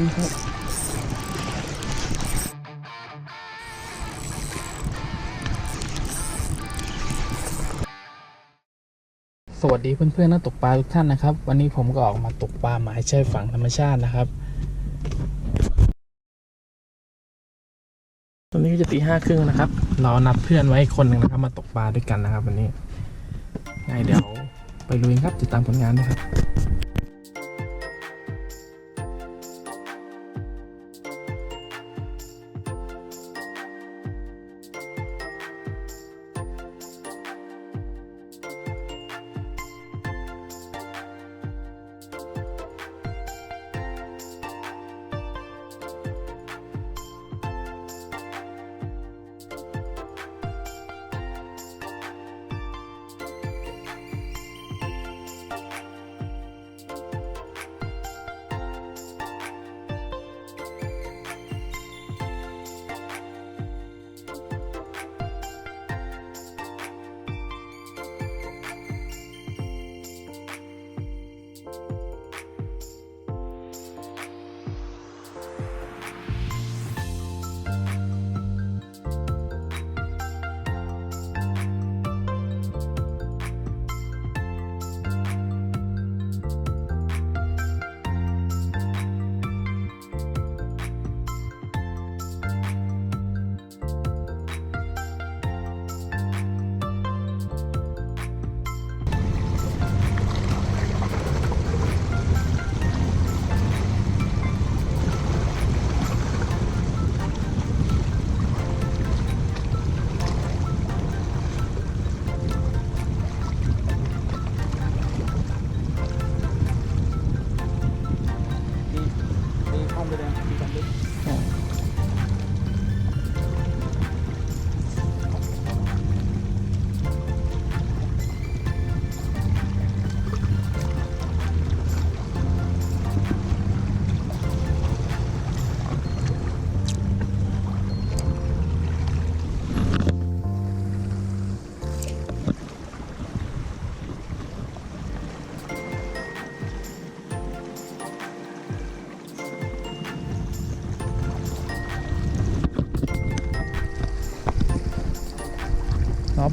นี่ครับสวัสดีเพื่อนๆนักตกปลาทุกท่านนะครับ วันนี้ผมก็ออกมาตกปลาหมายชายฝั่งธรรมชาตินะครับ ตอนนี้ก็จะตีห้าครึ่งนะครับเรานัดเพื่อนไว้คนหนึ่งนะครับ มาตกปลาด้วยกันนะครับ วันนี้ไงเดี๋ยวไปลุยครับติดตามผลงานด้วยครับ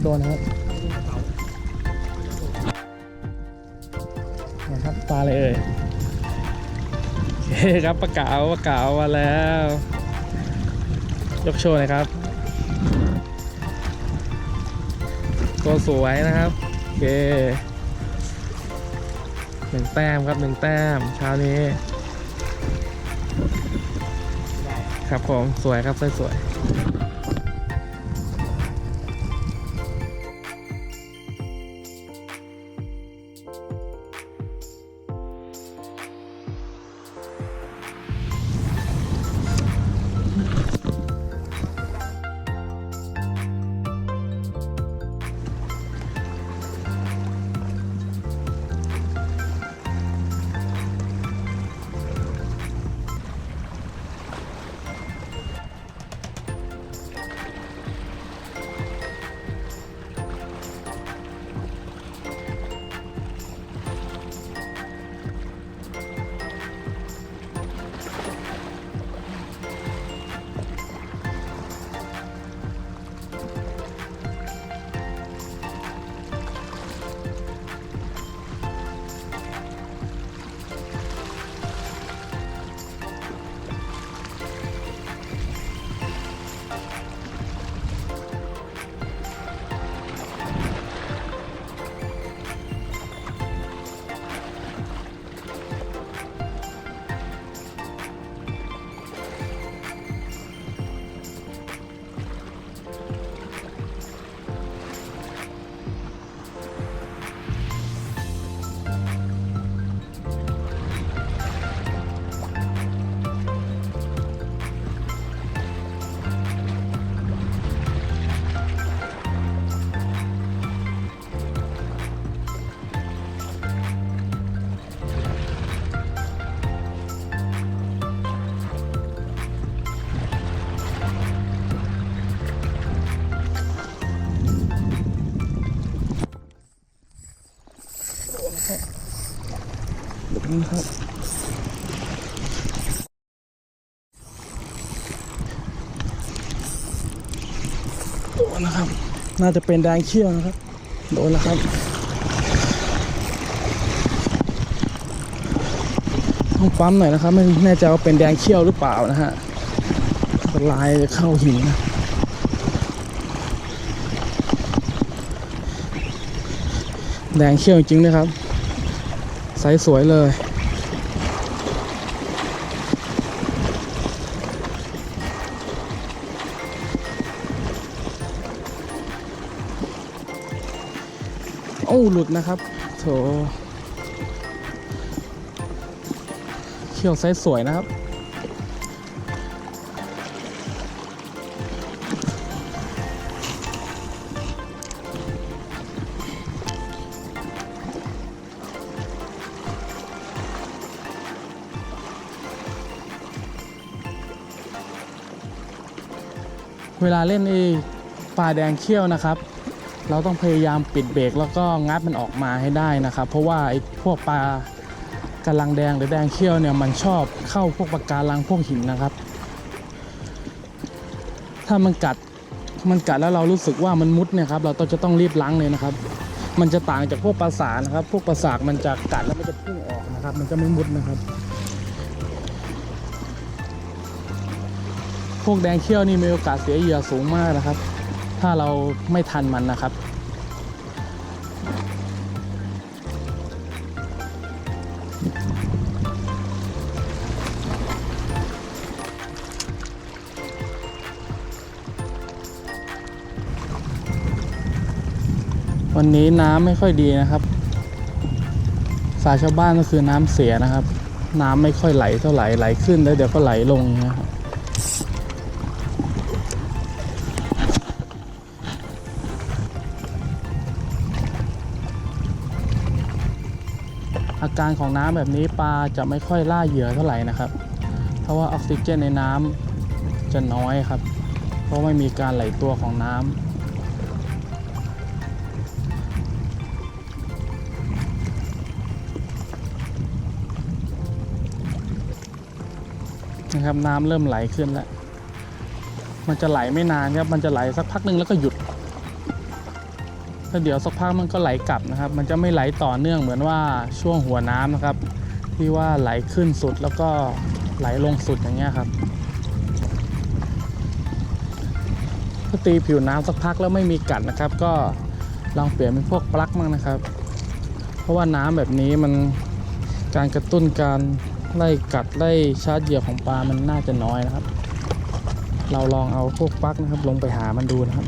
น็อฟโดนะครับนะครับปลาอะไรเอ่ยโอเคครับปลาเก๋าปลาเก๋ามาแล้ว ยกโชว์หน่อยครับ ตัวสวยนะครับโอเคหนึ่งแต้มครับหนึ่งแต้มเช้านี้ครับผมสวยครับสวยสวยีครับ โดนนะครับ น่าจะเป็นแดงเขี้ยวนะครับ โดนแล้วครับ ต้องปั๊มหน่อยนะครับ ไม่แน่ใจว่าเป็นแดงเขี้ยวหรือเปล่านะฮะลายเข้าหินนะแดงเขี้ยวจริงนะครับ ไซส์สวยเลย อ้หลุดนะครับ โถเขี้ยวไซส์สวยนะครับ เวลาเล่นไอ้ปลาแดงเขี้ยวนะครับ เราต้องพยายามปิดเบรกแล้วก็งัดมันออกมาให้ได้นะครับ เพราะว่าไอ้พวกปลากระลังแดงหรือแดงเขี้ยวเนี่ยมันชอบเข้าพวกปลากการังพวกหินนะครับ ถ้ามันกัดมันกัดแล้วเรารู้สึกว่ามันมุดเนี่ยครับเราต้องจะต้องรีบล้างเลยนะครับ มันจะต่างจากพวกปลาสานะครับ พวกปลาสากมันจะกัดแล้วมันจะพุ่งออกนะครับ มันจะไม่มุดนะครับ พวกแดงเขี้ยวนี่มีโอกาสเสียเหยื่อสูงมากนะครับ ถ้าเราไม่ทันมันนะครับ วันนี้น้ำไม่ค่อยดีนะครับ สายชาวบ้านก็คือน้ำเสียนะครับ น้ำไม่ค่อยไหลเท่าไหร่ไหลขึ้นแล้วเดี๋ยวก็ไหลลงอย่างเงี้ยครับ อาการของน้ำแบบนี้ปลาจะไม่ค่อยล่าเหยื่อเท่าไหร่นะครับ เพราะว่าออกซิเจนในน้ำจะน้อยครับ เพราะไม่มีการไหลตัวของน้ำนะครับน้ำเริ่มไหลขึ้นแล้ว มันจะไหลไม่นานครับ มันจะไหลสักพักหนึ่งแล้วก็หยุด แล้วเดี๋ยวสักพักมันก็ไหลกลับนะครับ มันจะไม่ไหลต่อเนื่องเหมือนว่าช่วงหัวน้ำนะครับ ที่ว่าไหลขึ้นสุดแล้วก็ไหลลงสุดอย่างเงี้ยครับถ้าตีผิวน้ำสักพักแล้วไม่มีกัดนะครับ ก็ลองเปลี่ยนเป็นพวกปลั๊กมั่งนะครับ เพราะว่าน้ำแบบนี้มันการกระตุ้นการไล่กัดไล่ชาร์จเหยื่อของปลามันน่าจะน้อยนะครับ เราลองเอาพวกปลั๊กนะครับ ลงไปหามันดูนะครับ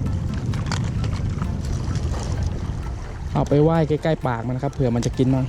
เอาไปไหว้ใกล้ๆปากมันนะครับเผื่อมันจะกินมั้ง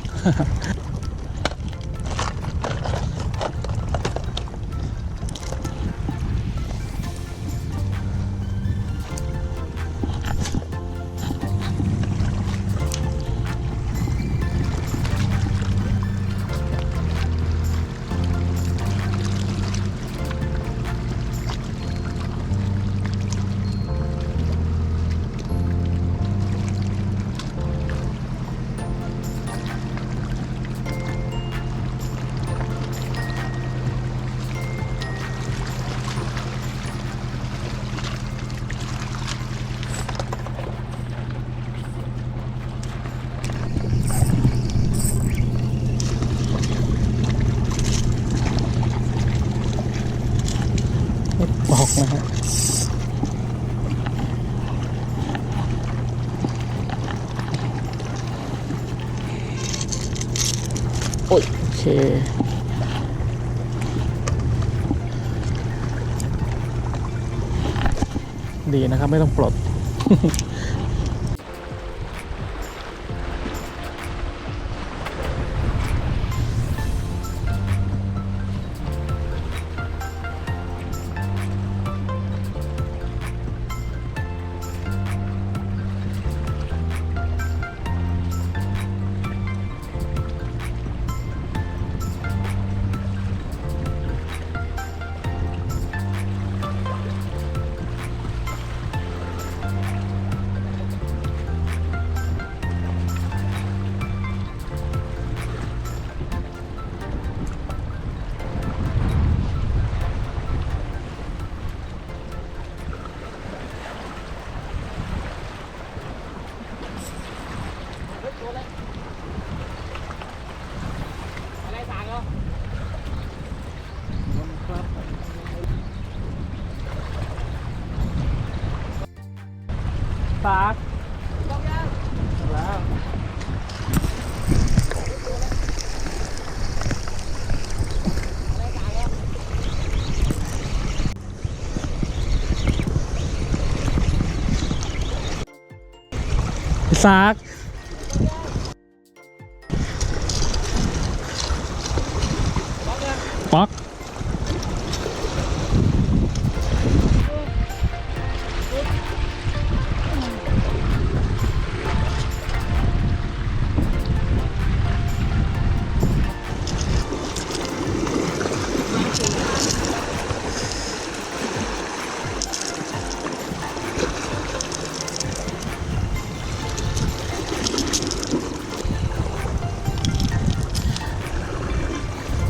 โอ้ยเชดีนะครับ ไม่ต้องปลด ปากแล้วซากป๊อก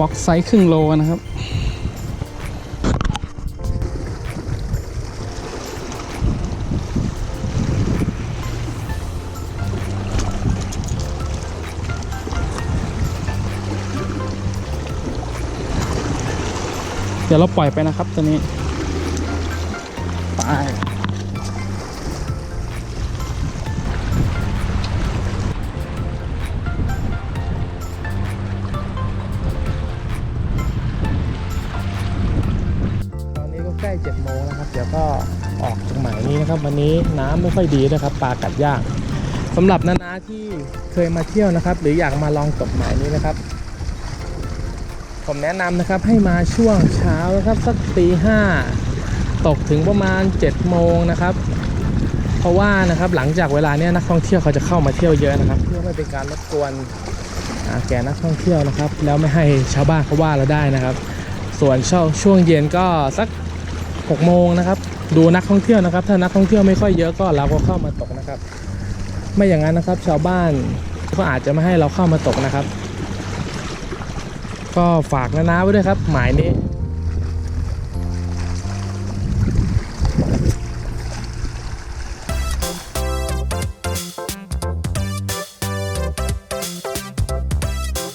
ป๊อกไซส์ครึ่งโลนะครับ เดี๋ยวเราปล่อยไปนะครับตัวนี้ ไป วันนี้น้ำไม่ค่อยดีนะครับปลากัดยากสำหรับนาๆที่เคยมาเที่ยวนะครับ หรืออยากมาลองตกหมายนี้นะครับ ผมแนะนำนะครับให้มาช่วงเช้านะครับสักตีห้าตกถึงประมาณ7จ็ดโมงนะครับ เพราะว่านะครับหลังจากเวลาเนี้ยนักท่องเที่ยวเขาจะเข้ามาเที่ยวเยอะนะครับ เพื่อไม่เป็นการรบกวนอาแก่นักท่องเที่ยวนะครับ แล้วไม่ให้ชาวบ้านเขาว่าเราได้นะครับ ส่วนช่วงเย็นก็สัก 6โมงนะครับ ดูนักท่องเที่ยวนะครับ ถ้านักท่องเที่ยวไม่ค่อยเยอะก็เราก็เข้ามาตกนะครับ ไม่อย่างนั้นนะครับ ชาวบ้านก็อาจจะไม่ให้เราเข้ามาตกนะครับ ก็ฝากนะนะไว้ด้วยครับ หมายนี้